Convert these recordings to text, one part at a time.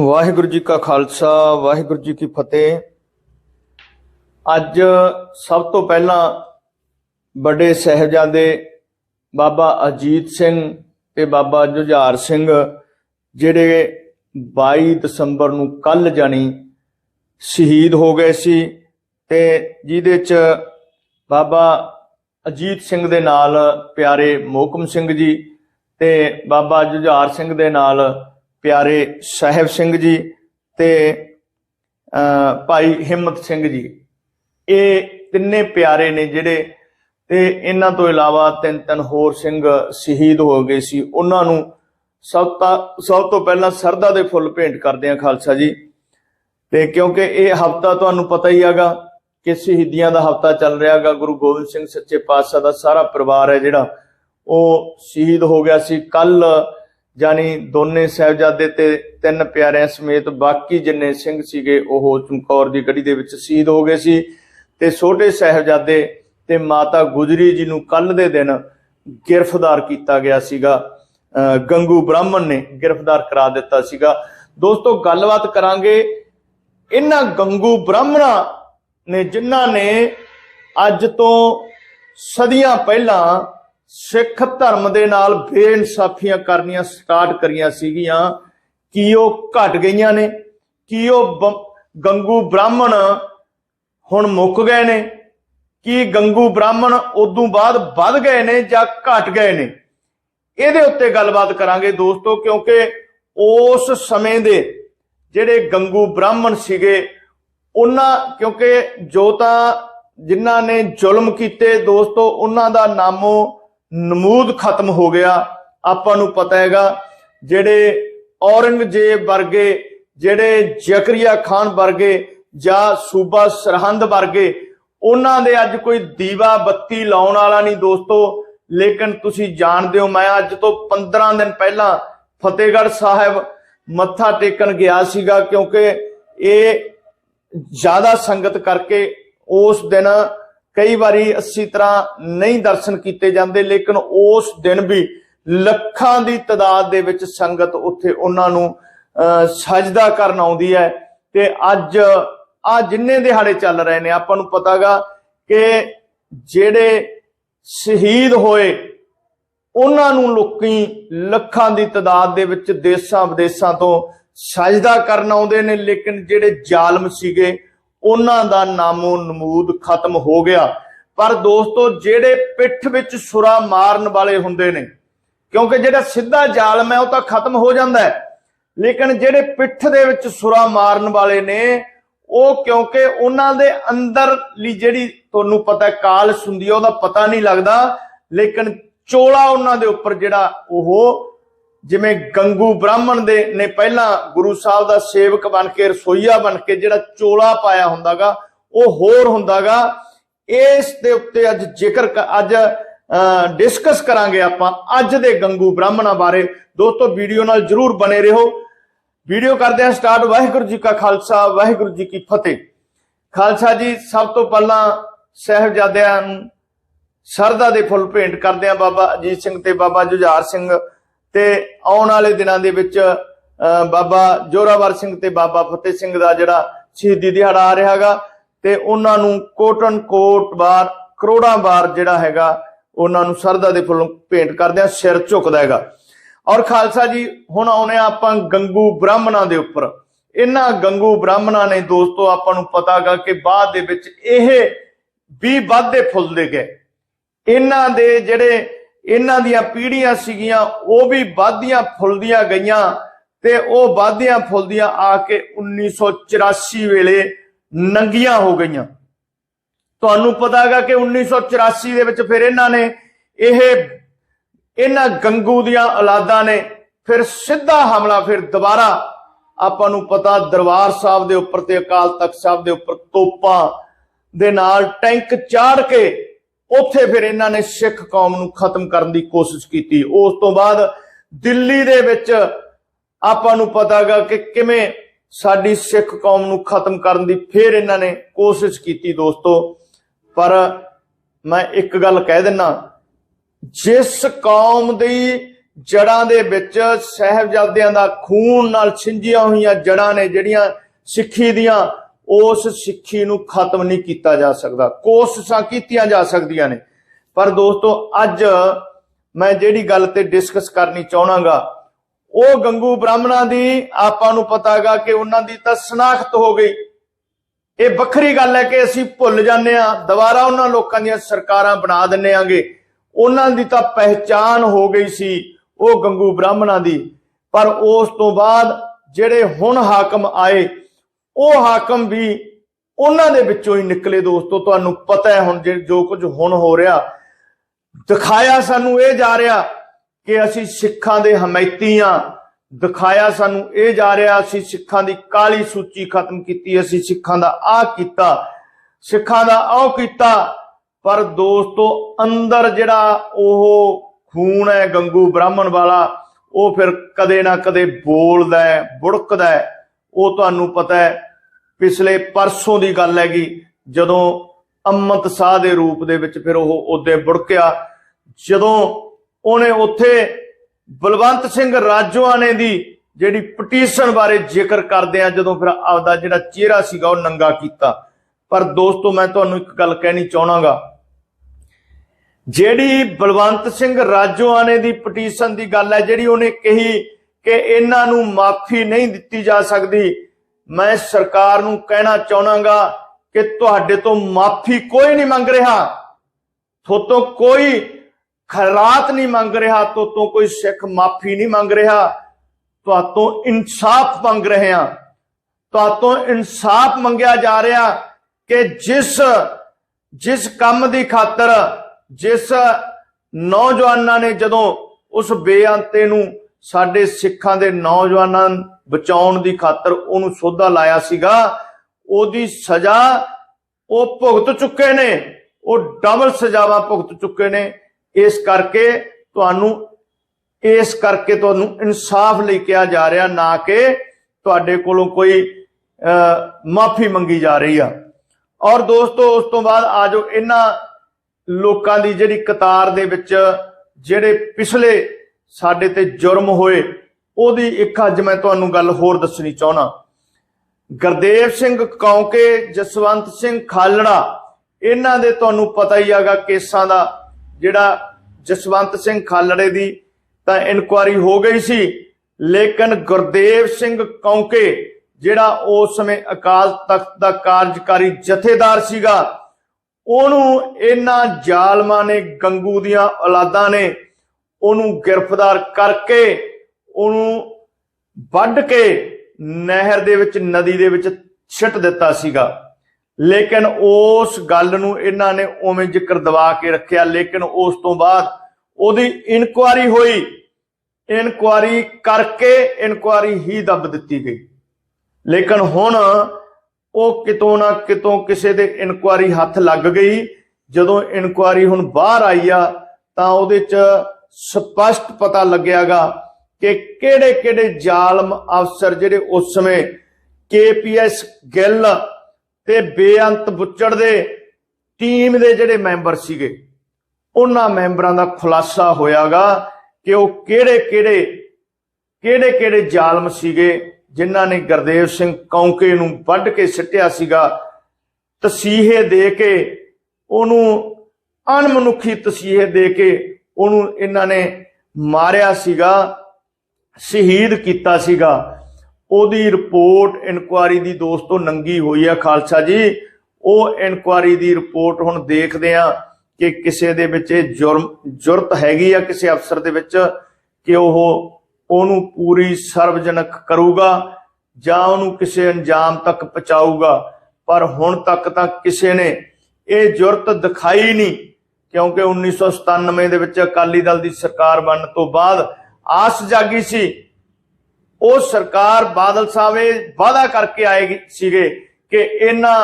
ਵਾਹਿਗੁਰੂ ਜੀ ਕਾ ਖਾਲਸਾ, ਵਾਹਿਗੁਰੂ ਜੀ ਕੀ ਫਤਿਹ। ਅੱਜ ਸਭ ਤੋਂ ਪਹਿਲਾਂ ਵੱਡੇ ਸਹਿਬਜ਼ਾਦੇ ਬਾਬਾ ਅਜੀਤ ਸਿੰਘ ਤੇ ਬਾਬਾ ਜੁਝਾਰ ਸਿੰਘ, ਜਿਹੜੇ 22 ਦਸੰਬਰ ਨੂੰ ਕੱਲ ਜਾਣੀ ਸ਼ਹੀਦ ਹੋ ਗਏ ਸੀ ਤੇ ਜਿਹਦੇ ਚ ਬਾਬਾ ਅਜੀਤ ਸਿੰਘ ਦੇ ਨਾਲ ਪਿਆਰੇ ਮੋਕਮ ਸਿੰਘ ਜੀ ਤੇ ਬਾਬਾ ਜੁਝਾਰ ਸਿੰਘ ਦੇ ਨਾਲ ਪਿਆਰੇ ਸਾਹਿਬ ਸਿੰਘ ਜੀ ਤੇ ਅਹ, ਭਾਈ ਹਿੰਮਤ ਸਿੰਘ ਜੀ। ਇਹ ਤਿੰਨੇ ਪਿਆਰੇ ਨੇ ਜਿਹੜੇ ਤੇ ਇਹਨਾਂ ਤੋਂ ਇਲਾਵਾ ਤਿੰਨ ਤਿੰਨ ਹੋਰ ਸਿੰਘ ਸ਼ਹੀਦ ਹੋ ਗਏ ਸੀ। ਉਹਨਾਂ ਨੂੰ ਸਭ ਤੋਂ ਸਭ ਤੋਂ ਪਹਿਲਾਂ ਸਰਦਾ ਦੇ ਫੁੱਲ ਭੇਂਟ ਕਰਦੇ ਆ ਖਾਲਸਾ ਜੀ। ਤੇ ਕਿਉਂਕਿ ਇਹ ਹਫਤਾ ਤੁਹਾਨੂੰ ਪਤਾ ਹੀ ਹੈਗਾ ਕਿ ਸ਼ਹੀਦੀਆਂ ਦਾ ਹਫਤਾ ਚੱਲ ਰਿਹਾ ਹੈਗਾ। ਗੁਰੂ ਗੋਬਿੰਦ ਸਿੰਘ ਸੱਚੇ ਪਾਤਸ਼ਾਹ ਦਾ ਸਾਰਾ ਪਰਿਵਾਰ ਹੈ ਜਿਹੜਾ ਉਹ ਸ਼ਹੀਦ ਹੋ ਗਿਆ ਸੀ। ਕੱਲ ਜਾਨੀ ਦੋਨੇ ਸਾਹਿਬਜ਼ਾਦੇ ਤੇ ਤਿੰਨ ਪਿਆਰਿਆਂ ਸਮੇਤ ਬਾਕੀ ਜਿੰਨੇ ਸਿੰਘ ਸੀਗੇ, ਉਹ ਚਮਕੌਰ ਦੀ ਗੜੀ ਦੇ ਵਿੱਚ ਸ਼ਹੀਦ ਹੋ ਗਏ ਸੀ ਤੇ ਛੋਟੇ ਸਾਹਿਬਜ਼ਾਦੇ ਤੇ ਮਾਤਾ ਗੁਜਰੀ ਜੀ ਨੂੰ ਕੱਲ ਦੇ ਦਿਨ ਗ੍ਰਿਫਤਾਰ ਕੀਤਾ ਗਿਆ ਸੀਗਾ। ਅਹ ਗੰਗੂ ਬ੍ਰਾਹਮਣ ਨੇ ਗ੍ਰਿਫਤਾਰ ਕਰਾ ਦਿੱਤਾ ਸੀਗਾ। ਦੋਸਤੋ, ਗੱਲਬਾਤ ਕਰਾਂਗੇ ਇਹਨਾਂ ਗੰਗੂ ਬ੍ਰਾਹਮਣਾਂ ਨੇ ਜਿਨ੍ਹਾਂ ਨੇ ਅੱਜ ਤੋਂ ਸਦੀਆਂ ਪਹਿਲਾਂ ਸਿੱਖ ਧਰਮ ਦੇ ਨਾਲ ਬੇਇਨਸਾਫੀਆਂ ਕਰਨੀਆਂ ਸਟਾਰਟ ਕਰੀਆਂ ਸੀਗੀਆਂ, ਕੀ ਉਹ ਘਟ ਗਈਆਂ ਨੇ? ਕੀ ਉਹ ਗੰਗੂ ਬ੍ਰਾਹਮਣ ਹੁਣ ਮੁੱਕ ਗਏ ਨੇ? ਕੀ ਗੰਗੂ ਬ੍ਰਾਹਮਣ ਉਦੋਂ ਬਾਅਦ ਵੱਧ ਗਏ ਨੇ ਜਾਂ ਘਟ ਗਏ ਨੇ? ਇਹਦੇ ਉੱਤੇ ਗੱਲਬਾਤ ਕਰਾਂਗੇ ਦੋਸਤੋ, ਕਿਉਂਕਿ ਉਸ ਸਮੇਂ ਦੇ ਜਿਹੜੇ ਗੰਗੂ ਬ੍ਰਾਹਮਣ ਸੀਗੇ, ਉਹਨਾਂ, ਕਿਉਂਕਿ ਜੋ ਤਾਂ ਜਿਨ੍ਹਾਂ ਨੇ ਜ਼ੁਲਮ ਕੀਤੇ ਦੋਸਤੋ, ਉਹਨਾਂ ਦਾ ਨਾਮੋ ਨਮੂਦ ਖਤਮ ਹੋ ਗਿਆ। ਆਪਾਂ ਨੂੰ ਪਤਾ ਹੈਗਾ, ਜਿਹੜੇ ਔਰੰਗਜ਼ੇਬ ਵਰਗੇ, ਜਿਹੜੇ ਜ਼ਕਰੀਆ ਖਾਨ ਵਰਗੇ ਜਾਂ ਸੂਬਾ ਸਰਹੰਦ ਵਰਗੇ, ਉਹਨਾਂ ਦੇ ਅੱਜ ਕੋਈ ਦੀਵਾ ਬੱਤੀ ਲਾਉਣ ਵਾਲਾ ਨਹੀਂ ਦੋਸਤੋ। ਲੇਕਿਨ ਤੁਸੀਂ ਜਾਣਦੇ ਹੋ, ਮੈਂ ਅੱਜ ਤੋਂ 15 ਦਿਨ ਪਹਿਲਾਂ ਫਤਿਹਗੜ੍ਹ ਸਾਹਿਬ ਮੱਥਾ ਟੇਕਣ ਗਿਆ ਸੀਗਾ, ਕਿਉਂਕਿ ਇਹ ਜ਼ਿਆਦਾ ਸੰਗਤ ਕਰਕੇ ਉਸ ਦਿਨ ਕਈ ਵਾਰੀ ਅੱਛੀ ਤਰ੍ਹਾਂ ਨਹੀਂ ਦਰਸ਼ਨ ਕੀਤੇ ਜਾਂਦੇ ਲੇਕਿਨ ਉਸ ਦਿਨ ਵੀ ਲੱਖਾਂ ਦੀ ਤਾਦਾਦ ਦੇ ਵਿੱਚ ਸੰਗਤ ਉੱਥੇ ਉਹਨਾਂ ਨੂੰ ਅਹ, ਸਜਦਾ ਕਰਨ ਆਉਂਦੀ ਹੈ। ਤੇ ਅੱਜ ਆ ਜਿੰਨੇ ਦਿਹਾੜੇ ਚੱਲ ਰਹੇ ਨੇ ਆਪਾਂ ਨੂੰ ਪਤਾਗਾ ਕਿ ਜਿਹੜੇ ਸ਼ਹੀਦ ਹੋਏ ਉਹਨਾਂ ਨੂੰ ਲੋਕੀ ਲੱਖਾਂ ਦੀ ਤਾਦਾਦ ਦੇ ਵਿੱਚ ਦੇਸ਼ਾਂ ਵਿਦੇਸ਼ਾਂ ਤੋਂ ਸਜਦਾ ਕਰਨ ਆਉਂਦੇ ਨੇ ਲੇਕਿਨ ਜਿਹੜੇ ਜ਼ਾਲਮ ਸੀਗੇ ਉਹਨਾਂ ਦਾ ਨਾਮੋ ਨਮੂਦ ਖਤਮ ਹੋ ਗਿਆ। ਪਰ ਦੋਸਤੋ, ਜਿਹੜੇ ਪਿੱਠ ਵਿੱਚ ਸੁਰਾ ਮਾਰਨ ਵਾਲੇ ਹੁੰਦੇ ਨੇ, ਕਿਉਂਕਿ ਜਿਹੜਾ ਸਿੱਧਾ ਜ਼ਾਲਮ ਹੈ, ਉਹ ਤਾਂ ਖਤਮ ਹੋ ਜਾਂਦਾ ਹੈ। ਲੇਕਿਨ ਜਿਹੜੇ ਪਿੱਠ ਦੇ ਵਿੱਚ ਸੁਰਾ ਮਾਰਨ ਵਾਲੇ ਨੇ, ਉਹ ਕਿਉਂਕਿ ਉਹਨਾਂ ਦੇ ਅੰਦਰ ਲਈ ਜਿਹੜੀ ਤੁਹਾਨੂੰ ਪਤਾ ਹੈ, ਕਾਲਸ ਹੁੰਦੀ ਹੈ, ਉਹਦਾ ਪਤਾ ਨਹੀਂ ਲੱਗਦਾ। ਲੇਕਿਨ ਚੋਲਾ ਉਹਨਾਂ ਦੇ ਉੱਪਰ ਜਿਹੜਾ ਉਹ ਜਿਵੇਂ ਗੰਗੂ ਬ੍ਰਾਹਮਣ ਦੇ ਨੇ ਪਹਿਲਾਂ ਗੁਰੂ ਸਾਹਿਬ ਦਾ ਸੇਵਕ ਬਣ ਕੇ, ਰਸੋਈਆ ਬਣ ਕੇ ਜਿਹੜਾ ਚੋਲਾ ਪਾਇਆ ਹੁੰਦਾਗਾ, ਉਹ ਹੋਰ ਹੁੰਦਾਗਾ। ਇਸ ਦੇ ਉੱਤੇ ਅੱਜ ਜ਼ਿਕਰ ਕ- ਅੱਜ ਡਿਸਕਸ ਕਰਾਂਗੇ ਆਪਾਂ ਅੱਜ ਦੇ ਗੰਗੂ ਬ੍ਰਾਹਮਣਾਂ ਬਾਰੇ। ਦੋਸਤੋ, ਵੀਡੀਓ ਨਾਲ ਜਰੂਰ ਬਨੇ ਰਹੋ। ਵੀਡੀਓ ਕਰਦੇ ਹਾਂ ਸਟਾਰਟ। ਵਾਹਿਗੁਰੂ ਜੀ ਕਾ ਖਾਲਸਾ, ਵਾਹਿਗੁਰੂ ਜੀ ਕੀ ਫਤਿਹ। ਖਾਲਸਾ ਜੀ, ਸਭ ਤੋਂ ਪਹਿਲਾਂ ਸਹਿਬਜ਼ਾਦਿਆਂ ਨੂੰ ਸਰਦਾ ਦੇ ਫੁੱਲ ਭੇਂਟ ਕਰਦੇ ਆ ਬਾਬਾ ਅਜੀਤ ਸਿੰਘ ਤੇ ਬਾਬਾ ਜੁਝਾਰ ਸਿੰਘ। ਤੇ ਆਉਣ ਵਾਲੇ ਦਿਨਾਂ ਦੇ ਵਿੱਚ ਅਹ, ਬਾਬਾ ਜੋਰਾਵਰ ਸਿੰਘ ਤੇ ਬਾਬਾ ਫਤਿਹ ਸਿੰਘ ਦਾ ਜਿਹੜਾ ਸ਼ਹੀਦੀ ਦਿਹਾੜਾ ਆ ਰਿਹਾ ਤੇ ਉਹਨਾਂ ਨੂੰ ਕੋਟਨ ਕੋਟ ਵਾਰ ਕਰੋੜਾਂ ਵਾਰ ਜਿਹੜਾ ਹੈਗਾ ਉਹਨਾਂ ਨੂੰ ਸਰਦਾ ਦੇ ਫੁੱਲ ਭੇਂਟ ਕਰਦੇ ਆ ਸਿਰ ਝੁਕਦਾ ਹੈਗਾ। ਔਰ ਖਾਲਸਾ ਜੀ ਹੁਣ ਆਉਨੇ ਆ ਆਪਾਂ ਗੰਗੂ ਬ੍ਰਾਹਮਣਾਂ ਦੇ ਉੱਪਰ। ਇਹਨਾਂ ਗੰਗੂ ਬ੍ਰਾਹਮਣਾਂ ਨੇ ਦੋਸਤੋ ਆਪਾਂ ਨੂੰ ਪਤਾਗਾ ਕਿ ਬਾਅਦ ਦੇ ਵਿੱਚ ਇਹ ਵੀ ਵੱਧਦੇ ਫੁੱਲਦੇ ਗਏ। ਇਹਨਾਂ ਦੇ ਜਿਹੜੇ ਇਹਨਾਂ ਦੀਆਂ ਪੀੜ੍ਹੀਆਂ ਸੀਗੀਆਂ, ਉਹ ਵੀ ਵਾਧੀਆਂ ਫੁੱਲਦੀਆਂ ਗਈਆਂ ਤੇ ਉਹ ਵਾਧੀਆਂ ਫੁੱਲਦੀਆਂ ਆ ਕੇ 1984 ਵੇਲੇ ਨੰਗੀਆਂ ਹੋ ਗਈਆਂ। ਤੁਹਾਨੂੰ ਪਤਾ ਹੈਗਾ ਕਿ 1984 ਦੇ ਵਿੱਚ ਫਿਰ ਇਹਨਾਂ ਨੇ ਇਹ, ਇਹਨਾਂ ਗੰਗੂ ਦੀਆਂ ਔਲਾਦਾਂ ਨੇ ਫਿਰ ਸਿੱਧਾ ਹਮਲਾ, ਫਿਰ ਦੁਬਾਰਾ ਆਪਾਂ ਨੂੰ ਪਤਾ ਦਰਬਾਰ ਸਾਹਿਬ ਦੇ ਉੱਪਰ ਤੇ ਅਕਾਲ ਤਖਤ ਸਾਹਿਬ ਦੇ ਉੱਪਰ ਤੋਪਾਂ ਦੇ ਨਾਲ ਟੈਂਕ ਚਾੜ ਕੇ ਉੱਥੇ ਫਿਰ ਇਹਨਾਂ ਨੇ ਸਿੱਖ ਕੌਮ ਨੂੰ ਖਤਮ ਕਰਨ ਦੀ ਕੋਸ਼ਿਸ਼ ਕੀਤੀ। ਉਸ ਤੋਂ ਬਾਅਦ ਦਿੱਲੀ ਦੇ ਵਿੱਚ ਆਪਾਂ ਨੂੰ ਪਤਾਗਾ ਕਿ ਕਿਵੇਂ ਸਾਡੀ ਸਿੱਖ ਕੌਮ ਨੂੰ ਖਤਮ ਕਰਨ ਦੀ ਫਿਰ ਇਹਨਾਂ ਨੇ ਕੋਸ਼ਿਸ਼ ਕੀਤੀ ਦੋਸਤੋ। ਪਰ ਮੈਂ ਇੱਕ ਗੱਲ ਕਹਿ ਦਿੰਨਾ, ਜਿਸ ਕੌਮ ਦੀ ਜੜਾਂ ਦੇ ਵਿੱਚ ਸਹਿਬਜ਼ਾਦਿਆਂ ਦਾ ਖੂਨ ਨਾਲ ਛਿੰਜੀਆਂ ਹੋਈਆਂ ਜੜਾਂ ਨੇ ਜਿਹੜੀਆਂ ਸਿੱਖੀ ਦੀਆਂ ਉਸ ਸਿੱਖੀ ਨੂੰ ਖਤਮ ਨਹੀਂ ਕੀਤਾ ਜਾ ਸਕਦਾ। ਕੋਸ਼ਿਸ਼ਾਂ ਕੀਤੀਆਂ ਜਾ ਸਕਦੀਆਂ ਨੇ। ਪਰ ਦੋਸਤੋ, ਅੱਜ ਮੈਂ ਜਿਹੜੀ ਗੱਲ ਤੇ ਡਿਸਕਸ ਕਰਨੀ ਚਾਹਣਾਗਾ, ਉਹ ਗੰਗੂ ਬ੍ਰਾਹਮਣਾਂ ਦੀ ਆਪਾਂ ਨੂੰ ਪਤਾਗਾ ਕਿ ਉਹਨਾਂ ਦੀ ਤਾਂ ਸਨਾਖਤ ਹੋ ਗਈ। ਇਹ ਵੱਖਰੀ ਗੱਲ ਹੈ ਕਿ ਅਸੀਂ ਭੁੱਲ ਜਾਂਦੇ ਆ ਦੁਬਾਰਾ ਉਹਨਾਂ ਲੋਕਾਂ ਦੀਆਂ ਸਰਕਾਰਾਂ ਬਣਾ ਦਿੰਨੇ ਆਂਗੇ ਉਹਨਾਂ ਦੀ ਤਾਂ ਪਹਿਚਾਨ ਹੋ ਗਈ ਸੀ ਉਹ ਗੰਗੂ ਬ੍ਰਾਹਮਣਾਂ ਦੀ। ਪਰ ਉਸ ਤੋਂ ਬਾਅਦ ਜਿਹੜੇ ਹੁਣ ਹਾਕਮ ਆਏ ਉਹ ਹਾਕਮ ਵੀ ਉਹਨਾਂ ਦੇ ਵਿੱਚੋਂ ਹੀ ਨਿਕਲੇ ਦੋਸਤੋ, ਤੁਹਾਨੂੰ ਪਤਾ ਹੈ ਹੁਣ ਜੇ- ਜੋ ਕੁਝ ਹੁਣ ਹੋ ਰਿਹਾ। ਦਿਖਾਇਆ ਸਾਨੂੰ ਇਹ ਜਾ ਰਿਹਾ ਕਿ ਅਸੀਂ ਸਿੱਖਾਂ ਦੇ ਹਮਾਇਤੀ ਹਾਂ। ਦਿਖਾਇਆ ਸਾਨੂੰ ਇਹ ਜਾ ਰਿਹਾ, ਅਸੀਂ ਸਿੱਖਾਂ ਦੀ ਕਾਲੀ ਸੂਚੀ ਖਤਮ ਕੀਤੀ, ਅਸੀਂ ਸਿੱਖਾਂ ਦਾ ਆਹ ਕੀਤਾ। ਸਿੱਖਾਂ ਦਾ ਆਹ ਕੀਤਾ, ਪਰ ਦੋਸਤੋ, ਅੰਦਰ ਜਿਹੜਾ ਉਹ ਖੂਨ ਹੈ, ਗੰਗੂ ਬ੍ਰਾਹਮਣ ਵਾਲਾ, ਉਹ ਫਿਰ ਕਦੇ ਨਾ ਕਦੇ ਬੋਲਦਾ ਹੈ, ਬੁੜਕਦਾ ਹੈ। ਉਹ ਤੁਹਾਨੂੰ ਪਤਾ ਹੈ, ਪਿਛਲੇ ਪਰਸੋਂ ਦੀ ਗੱਲ ਹੈਗੀ, ਜਦੋਂ ਅੰਮ੍ਰਿਤ ਸਾਹ ਦੇ ਰੂਪ ਦੇ ਵਿੱਚ ਫਿਰ ਉਹ ਉਹਦੇ ਬੁੜਕਿਆ, ਜਦੋਂ ਉਹਨੇ ਉੱਥੇ ਬਲਵੰਤ ਸਿੰਘ ਰਾਜੋਆਣੇ ਦੀ ਜਿਹੜੀ ਪਟੀਸ਼ਨ ਬਾਰੇ ਜ਼ਿਕਰ ਕਰਦੇ ਆ ਜਦੋਂ ਫਿਰ ਆਪਦਾ ਜਿਹੜਾ ਚਿਹਰਾ ਸੀਗਾ ਉਹ ਨੰਗਾ ਕੀਤਾ। ਪਰ ਦੋਸਤੋ, ਮੈਂ ਤੁਹਾਨੂੰ ਇੱਕ ਗੱਲ ਕਹਿਣੀ ਚਾਹਣਾਗਾ। ਜਿਹੜੀ ਬਲਵੰਤ ਸਿੰਘ ਰਾਜੋਆਣੇ ਦੀ ਪਟੀਸ਼ਨ ਦੀ ਗੱਲ ਹੈ, ਜਿਹੜੀ ਉਹਨੇ ਕਹੀ ਕਿ ਇਹਨਾਂ ਨੂੰ ਮਾਫੀ ਨਹੀਂ ਦਿੱਤੀ ਜਾ ਸਕਦੀ। ਮੈਂ ਸਰਕਾਰ ਨੂੰ ਕਹਿਣਾ ਚਾਹਣਾਗਾ ਕਿ ਤੁਹਾਡੇ ਤੋਂ ਮਾਫੀ ਕੋਈ ਨਹੀਂ ਮੰਗ ਰਿਹਾ। ਥੋਤੋਂ ਕੋਈ ਖਰਾਤ ਨਹੀਂ ਮੰਗ ਰਿਹਾ ਤੋਤੋਂ ਕੋਈ ਸਿੱਖ ਮਾਫੀ ਨਹੀਂ ਮੰਗ ਰਿਹਾ। ਤੁਹਾਤੋਂ ਇਨਸਾਫ ਮੰਗ ਰਹੇ ਹਾਂ। ਤੁਹਾਤੋਂ ਇਨਸਾਫ ਮੰਗਿਆ ਜਾ ਰਿਹਾ ਕਿ ਜਿਸ ਜਿਸ ਕੰਮ ਦੀ ਖਾਤਰ, ਜਿਸ ਨੌਜਵਾਨਾਂ ਨੇ ਜਦੋਂ ਉਸ ਬੇਅੰਤੇ ਨੂੰ ਸਾਡੇ ਸਿੱਖਾਂ ਦੇ ਨੌਜਵਾਨਾਂ ਬਚਾਉਣ ਦੀ ਖਾਤਰ ਉਹਨੂੰ ਸੋਧਾ ਲਾਇਆ ਸੀਗਾ। ਉਹਦੀ ਸਜ਼ਾ ਉਹ ਭੁਗਤ ਚੁੱਕੇ ਨੇ। ਉਹ ਡਬਲ ਸਜ਼ਾਵਾਂ ਭੁਗਤ ਚੁੱਕੇ ਨੇ। ਇਸ ਕਰਕੇ ਤੁਹਾਨੂੰ, ਇਸ ਕਰਕੇ ਤੁਹਾਨੂੰ ਇਨਸਾਫ ਲਈ ਕਿਹਾ ਜਾ ਰਿਹਾ ਨਾ ਕਿ ਤੁਹਾਡੇ ਕੋਲੋਂ ਕੋਈ ਮਾਫੀ ਮੰਗੀ ਜਾ ਰਹੀ ਆ। ਔਰ ਦੋਸਤੋ, ਉਸ ਤੋਂ ਬਾਅਦ ਆਜੋ ਇਹਨਾਂ ਲੋਕਾਂ ਦੀ ਜਿਹੜੀ ਕਤਾਰ ਦੇ ਵਿੱਚ ਜਿਹੜੇ ਪਿਛਲੇ ਸਾਡੇ ਤੇ ਜੁਰਮ ਹੋਏ, ਉਹਦੀ ਇੱਕ ਅੱਜ ਮੈਂ ਤੁਹਾਨੂੰ ਗੱਲ ਹੋਰ ਦੱਸਣੀ ਚਾਹਣਾ ਗੁਰਦੇਵ ਸਿੰਘ ਕੌਂਕੇ, ਜਸਵੰਤ ਸਿੰਘ ਖਾਲੜਾ, ਇਹਨਾਂ ਦੇ ਤੁਹਾਨੂੰ ਪਤਾ ਹੀ ਹੈਗਾ ਕੇਸਾਂ ਦਾ, ਜਿਹੜਾ ਜਸਵੰਤ ਸਿੰਘ ਖਾਲੜੇ ਦੀ ਤਾਂ ਇਨਕੁਆਰੀ ਹੋ ਗਈ ਸੀ, ਲੇਕਿਨ ਗੁਰਦੇਵ ਸਿੰਘ ਕੌਂਕੇ, ਜਿਹੜਾ ਉਸ ਸਮੇਂ ਅਕਾਲ ਤਖਤ ਦਾ ਕਾਰਜਕਾਰੀ ਜਥੇਦਾਰ ਸੀਗਾ, ਉਹਨੂੰ ਇਹਨਾਂ ਜ਼ਾਲਮਾਂ ਨੇ, ਗੰਗੂ ਦੀਆਂ ਔਲਾਦਾਂ ਨੇ ਉਹਨੂੰ ਗ੍ਰਿਫਤਾਰ ਕਰਕੇ ਉਹਨੂੰ ਵੱਢ ਕੇ ਨਹਿਰ ਦੇ ਵਿੱਚ, ਨਦੀ ਦੇ ਵਿੱਚ ਛਿੱਟ ਦਿੱਤਾ ਸੀਗਾ। ਲੇਕਿਨ ਉਸ ਗੱਲ ਨੂੰ ਇਹਨਾਂ ਨੇ ਉਵੇਂ ਜ਼ਿਕਰ ਦਵਾ ਕੇ ਰੱਖਿਆ। ਲੇਕਿਨ ਉਸ ਤੋਂ ਬਾਅਦ ਉਹਦੀ ਇਨਕੁਆਰੀ ਹੋਈ। ਇਨਕੁਆਰੀ ਕਰਕੇ ਇਨਕੁਆਰੀ ਹੀ ਦੱਬ ਦਿੱਤੀ ਗਈ। ਲੇਕਿਨ ਹੁਣ ਉਹ ਕਿਤੋਂ ਨਾ ਕਿਤੋਂ ਕਿਸੇ ਦੇ ਇਨਕੁਆਰੀ ਹੱਥ ਲੱਗ ਗਈ। ਜਦੋਂ ਇਨਕੁਆਰੀ ਹੁਣ ਬਾਹਰ ਆਈ ਆ, ਤਾਂ ਉਹਦੇ ਚ ਸਪਸ਼ਟ ਪਤਾ ਲੱਗਿਆਗਾ ਕਿ ਕਿਹੜੇ ਕਿਹੜੇ ਜ਼ਾਲਮ ਅਫਸਰ ਜਿਹੜੇ ਉਸ ਸਮੇਂ ਕੇਪੀਐਸ ਗਿੱਲ ਤੇ ਬੇਅੰਤ ਬੁੱਚੜ ਦੇ ਟੀਮ ਦੇ ਜਿਹੜੇ ਮੈਂਬਰ ਸੀਗੇ, ਉਹਨਾਂ ਮੈਂਬਰਾਂ ਦਾ ਖੁਲਾਸਾ ਹੋਇਆਗਾ ਕਿ ਉਹ ਕਿਹੜੇ ਕਿਹੜੇ ਕਿਹੜੇ ਕਿਹੜੇ ਜ਼ਾਲਮ ਸੀਗੇ ਜਿਨ੍ਹਾਂ ਨੇ ਗੁਰਦੇਵ ਸਿੰਘ ਕੌਂਕੇ ਨੂੰ ਵੱਢ ਕੇ ਸਿੱਟਿਆ ਸੀਗਾ, ਤਸੀਹੇ ਦੇ ਕੇ ਉਹਨੂੰ ਅਣਮਨੁੱਖੀ ਤਸੀਹੇ ਦੇ ਕੇ ਉਹਨੂੰ ਇਹਨਾਂ ਨੇ ਮਾਰਿਆ ਸੀਗਾ, ਸ਼ਹੀਦ ਕੀਤਾ ਸੀਗਾ। ਉਹਦੀ ਰਿਪੋਰਟ ਇਨਕੁਆਰੀ ਦੀ ਦੋਸਤੋ ਨੰਗੀ ਹੋਈ ਆ, ਖਾਲਸਾ ਜੀ। ਉਹ ਇਨਕੁਆਰੀ ਦੀ ਰਿਪੋਰਟ ਹੁਣ ਦੇਖਦੇ ਆ ਕਿ ਕਿਸੇ ਦੇ ਵਿੱਚ ਇਹ ਜੁਰਮ, ਜੁਰਤ ਹੈਗੀ ਆ ਕਿਸੇ ਅਫਸਰ ਦੇ ਵਿੱਚ ਕਿ ਉਹ ਉਹਨੂੰ ਪੂਰੀ ਸਰਵਜਨਕ ਕਰੂਗਾ ਜਾਂ ਉਹਨੂੰ ਕਿਸੇ ਅੰਜਾਮ ਤੱਕ ਪਹੁੰਚਾਊਗਾ। ਪਰ ਹੁਣ ਤੱਕ ਤਾਂ ਕਿਸੇ ਨੇ ਇਹ ਜੁਰਤ ਦਿਖਾਈ ਨਹੀਂ। ਕਿਉਂਕਿ 1997 ਦੇ ਵਿੱਚ ਅਕਾਲੀ ਦਲ ਦੀ ਸਰਕਾਰ ਬਣਨ ਤੋਂ ਬਾਅਦ ਆਸ ਜਾਗੀ ਸੀ। ਉਹ ਸਰਕਾਰ ਬਾਦਲ ਸਾਹਿਬ ਇਹ ਵਾਅਦਾ ਕਰਕੇ ਆਏ ਸੀਗੇ ਕਿ ਇਹਨਾਂ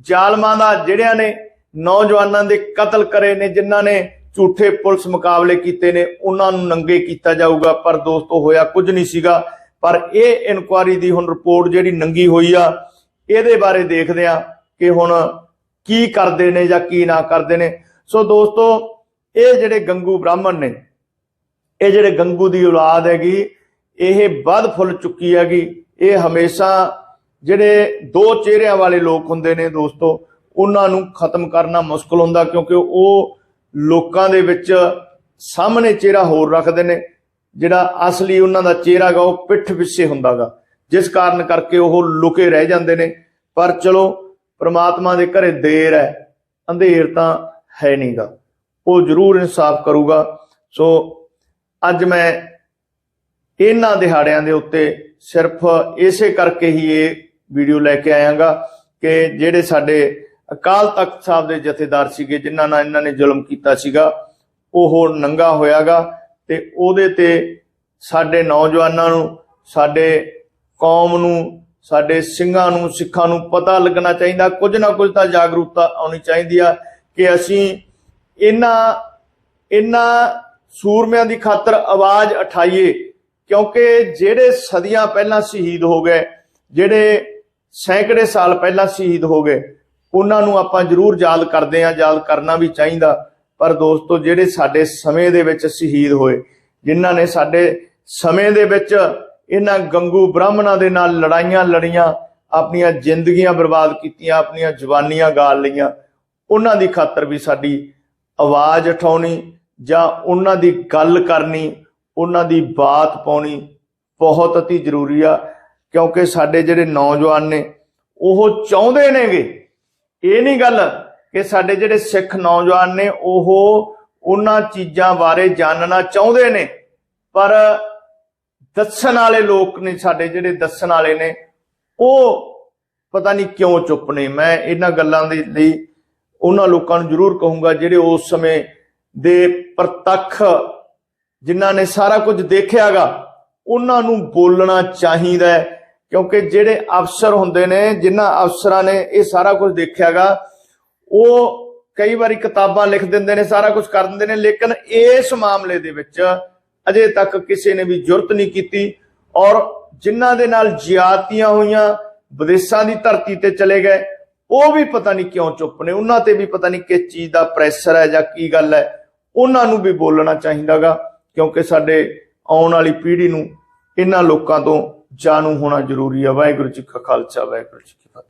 ਜ਼ਾਲਮਾਂ ਦਾ ਜਿਹੜਿਆਂ ਨੇ ਨੌਜਵਾਨਾਂ ਦੇ ਕਤਲ ਕਰੇ ਨੇ, ਜਿਨ੍ਹਾਂ ਨੇ ਝੂਠੇ ਪੁਲਿਸ ਮੁਕਾਬਲੇ ਕੀਤੇ ਨੇ, ਉਹਨਾਂ ਨੂੰ ਨੰਗੇ ਕੀਤਾ ਜਾਊਗਾ। ਪਰ ਦੋਸਤੋ, ਹੋਇਆ ਕੁਝ ਨਹੀਂ ਸੀਗਾ। ਪਰ ਇਹ ਇਨਕੁਆਰੀ ਦੀ ਹੁਣ ਰਿਪੋਰਟ ਜਿਹੜੀ ਨੰਗੀ ਹੋਈ ਆ, ਇਹਦੇ ਬਾਰੇ ਦੇਖਦੇ ਆ ਕਿ ਹੁਣ ਕੀ ਕਰਦੇ ਨੇ ਜਾਂ ਕੀ ਨਾ ਕਰਦੇ ਨੇ। ਸੋ ਦੋਸਤੋ, ਇਹ ਜਿਹੜੇ ਗੰਗੂ ਬ੍ਰਾਹਮਣ ਨੇ, ਇਹ ਜਿਹੜੇ ਗੰਗੂ ਦੀ ਔਲਾਦ ਹੈਗੀ, ਇਹ ਵੱਧ ਫੁੱਲ ਚੁੱਕੀ ਹੈਗੀ। ਇਹ ਹਮੇਸ਼ਾ ਜਿਹੜੇ ਦੋ ਚਿਹਰਿਆਂ ਵਾਲੇ ਲੋਕ ਹੁੰਦੇ ਨੇ ਦੋਸਤੋ, ਉਹਨਾਂ ਨੂੰ ਖਤਮ ਕਰਨਾ ਮੁਸ਼ਕਲ ਹੁੰਦਾ ਕਿਉਂਕਿ ਉਹ ਲੋਕਾਂ ਦੇ ਵਿੱਚ ਸਾਹਮਣੇ ਚਿਹਰਾ ਹੋਰ ਰੱਖਦੇ ਨੇ। ਜਿਹੜਾ ਅਸਲੀ ਉਹਨਾਂ ਦਾ ਚਿਹਰਾ ਗਾ ਉਹ ਪਿੱਠ ਪਿੱਛੇ ਹੁੰਦਾਗਾ ਜਿਸ ਕਾਰਨ ਕਰਕੇ ਉਹ ਲੁਕੇ ਰਹਿ ਜਾਂਦੇ ਨੇ। ਪਰ ਚਲੋ, ਪ੍ਰਮਾਤਮਾ ਦੇ ਘਰੇ ਦੇਰ ਹੈ। ਅੰਧੇਰ ਤਾਂ ਹੈ ਨਹੀਂਗਾ। ਉਹ ਜ਼ਰੂਰ ਇਨਸਾਫ ਕਰੂਗਾ। ਸੋ ਅੱਜ ਮੈਂ ਇਹਨਾਂ ਦਿਹਾੜਿਆਂ ਦੇ ਉੱਤੇ ਸਿਰਫ ਇਸੇ ਕਰਕੇ ਹੀ ਇਹ ਵੀਡੀਓ ਲੈ ਕੇ ਆਇਆਗਾ ਕਿ ਜਿਹੜੇ ਸਾਡੇ ਅਕਾਲ ਤਖਤ ਸਾਹਿਬ ਦੇ ਜਥੇਦਾਰ ਸੀਗੇ, ਜਿਨ੍ਹਾਂ ਨਾਲ ਇਹਨਾਂ ਨੇ ਜ਼ੁਲਮ ਕੀਤਾ ਸੀਗਾ, ਉਹ ਨੰਗਾ ਹੋਇਆਗਾ ਤੇ ਉਹਦੇ ਤੇ ਸਾਡੇ ਨੌਜਵਾਨਾਂ ਨੂੰ, ਸਾਡੇ ਕੌਮ ਨੂੰ, ਸਾਡੇ ਸਿੰਘਾਂ ਨੂੰ, ਸਿੱਖਾਂ ਨੂੰ ਪਤਾ ਲੱਗਣਾ ਚਾਹੀਦਾ। ਕੁਝ ਨਾ ਕੁਝ ਤਾਂ ਜਾਗਰੂਕਤਾ ਆਉਣੀ ਚਾਹੀਦੀ ਆ। ਕਿ ਅਸੀਂ ਇਹਨਾਂ ਇਹਨਾਂ ਸੂਰਮਿਆਂ ਦੀ ਖਾਤਰ ਆਵਾਜ਼ ਉਠਾਈਏ, ਕਿਉਂਕਿ ਜਿਹੜੇ ਸਦੀਆਂ ਪਹਿਲਾਂ ਸ਼ਹੀਦ ਹੋ ਗਏ, ਜਿਹੜੇ ਸੈਂਕੜੇ ਸਾਲ ਪਹਿਲਾਂ ਸ਼ਹੀਦ ਹੋ ਗਏ, ਉਹਨਾਂ ਨੂੰ ਆਪਾਂ ਜ਼ਰੂਰ ਯਾਦ ਕਰਦੇ ਆਂ ਯਾਦ ਕਰਨਾ ਵੀ ਚਾਹੀਦਾ। ਪਰ ਦੋਸਤੋ, ਜਿਹੜੇ ਸਾਡੇ ਸਮੇਂ ਦੇ ਵਿੱਚ ਸ਼ਹੀਦ ਹੋਏ, ਜਿਨ੍ਹਾਂ ਨੇ ਸਾਡੇ ਸਮੇਂ ਦੇ ਵਿੱਚ ਇਹਨਾਂ ਗੰਗੂ ਬ੍ਰਾਹਮਣਾਂ ਦੇ ਨਾਲ ਲੜਾਈਆਂ ਲੜੀਆਂ, ਆਪਣੀਆਂ ਜ਼ਿੰਦਗੀਆਂ ਬਰਬਾਦ ਕੀਤੀਆਂ, ਆਪਣੀਆਂ ਜਵਾਨੀਆਂ ਗਾਲ ਲਈਆਂ ਉਹਨਾਂ ਦੀ ਖਾਤਰ ਵੀ ਸਾਡੀ ਆਵਾਜ਼ ਉਠਾਉਣੀ ਜਾਂ ਉਹਨਾਂ ਦੀ ਗੱਲ ਕਰਨੀ, ਉਹਨਾਂ ਦੀ ਬਾਤ ਪਾਉਣੀ ਬਹੁਤ ਅਤੀ ਜ਼ਰੂਰੀ ਆ, ਕਿਉਂਕਿ ਸਾਡੇ ਜਿਹੜੇ ਨੌਜਵਾਨ ਨੇ, ਉਹ ਚਾਹੁੰਦੇ ਨੇਗੇ। ਇਹ ਨਹੀਂ ਗੱਲ ਕਿ ਸਾਡੇ ਜਿਹੜੇ ਸਿੱਖ ਨੌਜਵਾਨ ਨੇ, ਉਹ ਉਹਨਾਂ ਚੀਜ਼ਾਂ ਬਾਰੇ ਜਾਣਨਾ ਚਾਹੁੰਦੇ ਨੇ, ਪਰ ਦੱਸਣ ਵਾਲੇ ਲੋਕ ਨੇ, ਸਾਡੇ ਜਿਹੜੇ ਦੱਸਣ ਵਾਲੇ ਨੇ, ਉਹ ਪਤਾ ਨਹੀਂ ਕਿਉਂ ਚੁੱਪ ਨੇ। ਮੈਂ ਇਹਨਾਂ ਗੱਲਾਂ ਦੇ ਲਈ ਉਹਨਾਂ ਲੋਕਾਂ ਨੂੰ ਜ਼ਰੂਰ ਕਹੂੰਗਾ ਜਿਹੜੇ ਉਸ ਸਮੇਂ ਦੇ ਪ੍ਰਤੱਖ ਜਿਨ੍ਹਾਂ ਨੇ ਸਾਰਾ ਕੁਝ ਦੇਖਿਆਗਾ, ਉਹਨਾਂ ਨੂੰ ਬੋਲਣਾ ਚਾਹੀਦਾ ਹੈ, ਕਿਉਂਕਿ ਜਿਹੜੇ ਅਫਸਰ ਹੁੰਦੇ ਨੇ, ਜਿਨ੍ਹਾਂ ਅਫਸਰਾਂ ਨੇ ਇਹ ਸਾਰਾ ਕੁਝ ਦੇਖਿਆਗਾ, ਉਹ ਕਈ ਵਾਰੀ ਕਿਤਾਬਾਂ ਲਿਖ ਦਿੰਦੇ ਨੇ, ਸਾਰਾ ਕੁਝ ਕਰ ਦਿੰਦੇ ਨੇ, ਲੇਕਿਨ ਇਸ ਮਾਮਲੇ ਦੇ ਵਿੱਚ ਅਜੇ ਤੱਕ ਕਿਸੇ ਨੇ ਵੀ ਜੁਰਤ ਨਹੀਂ ਕੀਤੀ ਔਰ ਜਿਨ੍ਹਾਂ ਦੇ ਨਾਲ ਜਿਆਤੀਆਂ ਹੋਈਆਂ, ਵਿਦੇਸ਼ਾਂ ਦੀ ਧਰਤੀ ਤੇ ਚਲੇ ਗਏ ਉਹ ਵੀ ਪਤਾ ਨਹੀਂ ਕਿਉਂ ਚੁੱਪ ਨੇ, ਉਹਨਾਂ ਤੇ ਵੀ ਪਤਾ ਨਹੀਂ ਕਿਸ ਚੀਜ਼ ਦਾ ਪ੍ਰੈਸ਼ਰ ਹੈ ਜਾਂ ਕੀ ਗੱਲ ਹੈ। ਉਹਨਾਂ ਨੂੰ ਵੀ ਬੋਲਣਾ ਚਾਹੀਦਾਗਾ, ਕਿਉਂਕਿ ਸਾਡੇ ਆਉਣ ਵਾਲੀ ਪੀੜ੍ਹੀ ਨੂੰ ਇਹਨਾਂ ਲੋਕਾਂ ਤੋਂ ਜਾਣੂ ਹੋਣਾ ਜ਼ਰੂਰੀ ਹੈ। ਵਾਹਿਗੁਰੂ ਜੀ ਕਾ ਖਾਲਸਾ, ਵਾਹਿਗੁਰੂ ਜੀ ਕੀ ਫਤਿਹ।